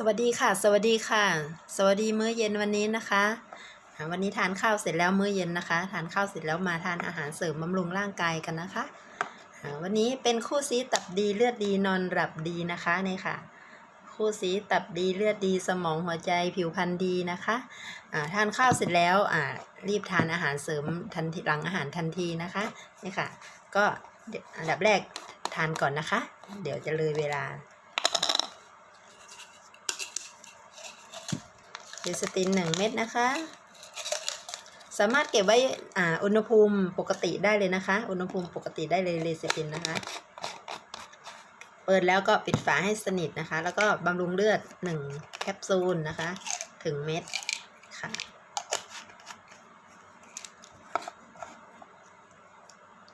สวัสดีค่ะ สวัสดีค่ะ สวัสดีมื้อเย็นวันนี้นะคะ วันนี้ทานข้าวเสร็จแล้วมื้อเย็นนะคะ ทานข้าวเสร็จแล้วมาทานอาหารเสริมบำรุงร่างกายกันนะคะ วันนี้เป็นคู่ซีตับดีเลือดดีนอนหลับดีนะคะนี่ค่ะ คู่ซีตับดีเลือดดีสมองหัวใจผิวพรรณดีนะคะทานข้าวเสร็จแล้วรีบทานอาหารเสริมทันทีหลังอาหารทันทีนะคะนี่ค่ะ ก็อันดับแรกทานก่อนนะคะ เดี๋ยวจะเลยเวลา เดสตินหนึ่งเม็ดนะคะ สามารถเก็บไว้อ่าอุณหภูมิปกติได้เลยนะคะ อุณหภูมิปกติได้เลยเลสตินนะคะ เปิดแล้วก็ปิดฝาให้สนิทนะคะ แล้วก็บำรุงเลือดหนึ่งแคปซูลนะคะ ถึงเม็ดค่ะ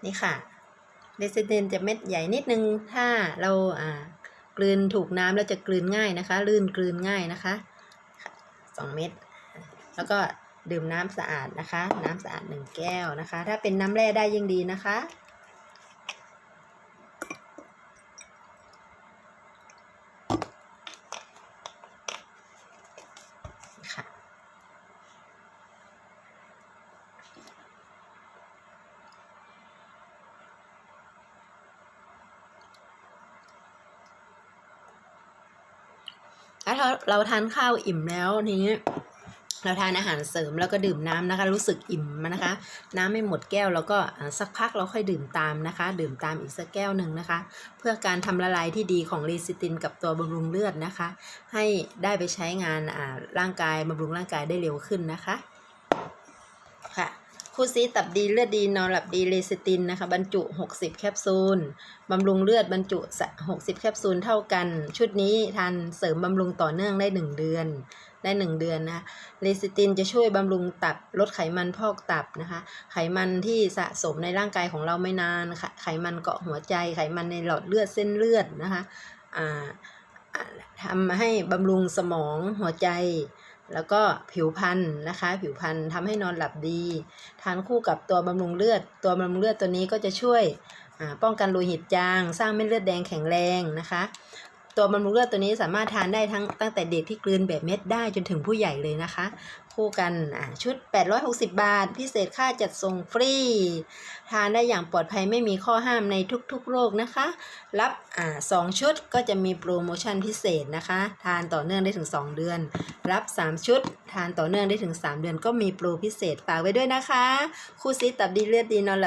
นี่ค่ะเลสตินจะเม็ดใหญ่นิดนึง ถ้าเราอ่ากลืนถูกน้ำแล้วจะกลืนง่ายนะคะ ลื่นกลืนง่ายนะคะ สองเม็ด แล้วก็ดื่มน้ำสะอาดนะคะ น้ำสะอาดหนึ่งแก้วนะคะ ถ้าเป็นน้ำแร่ได้ยิ่งดีนะคะค่ะ ถ้าเราทานข้าวอิ่มแล้วทีนี้เราทานอาหารเสริมแล้วก็ดื่มน้ำนะคะ รู้สึกอิ่มนะคะ น้ำไม่หมดแก้วแล้วก็สักพักเราค่อยดื่มตามนะคะ ดื่มตามอีกสักแก้วหนึ่งนะคะ เพื่อการทำละลายที่ดีของลีซิตินกับตัวบำรุงเลือดนะคะ ให้ได้ไปใช้งานอ่าร่างกายบำรุงร่างกายได้เร็วขึ้นนะคะค่ะ คู่ซีตับดีเลือดดีนอนหลับดีเลซิตินนะคะ บรรจุ 60 แคปซูลบำรุงเลือดบรรจุ 60 แคปซูลเท่ากัน ชุดนี้ทานเสริมบำรุงต่อเนื่องได้ 1 เดือนได้ 1 เดือนนะเลซิตินจะช่วยบำรุงตับลดไขมันพอกตับนะคะ ไขมันที่สะสมในร่างกายของเราไม่นานค่ะไขมันเกาะหัวใจ ไขมันในหลอดเลือดเส้นเลือดนะคะอ่าอ่าทำให้บำรุงสมองหัวใจ แล้วก็ผิวพรรณนะคะ ผิวพรรณทำให้นอนหลับดี ทานคู่กับตัวบำรุงเลือด ตัวบำรุงเลือดตัวนี้ก็จะช่วยป้องกันโลหิตจาง สร้างเม็ดเลือดแดงแข็งแรงนะคะ ตัวบำรุงเลือดตัวนี้สามารถทานได้ทั้งตั้งแต่เด็กที่กลืนแบบเม็ดได้จนถึงผู้ใหญ่เลยนะคะ คู่กันชุด 860 บาท พิเศษค่าจัดส่งฟรี ทานได้อย่างปลอดภัยไม่มีข้อห้ามในทุกๆโรคนะคะ รับอ่าสองชุดก็จะมีโปรโมชั่นพิเศษนะคะ ทานต่อเนื่องได้ถึง 2 เดือน รับ 3 ชุด ทานต่อเนื่องได้ถึง 3 เดือนก็มีโปรพิเศษฝากไว้ด้วยนะคะ คู่ซีตับดีเลือดดีนอนหลับ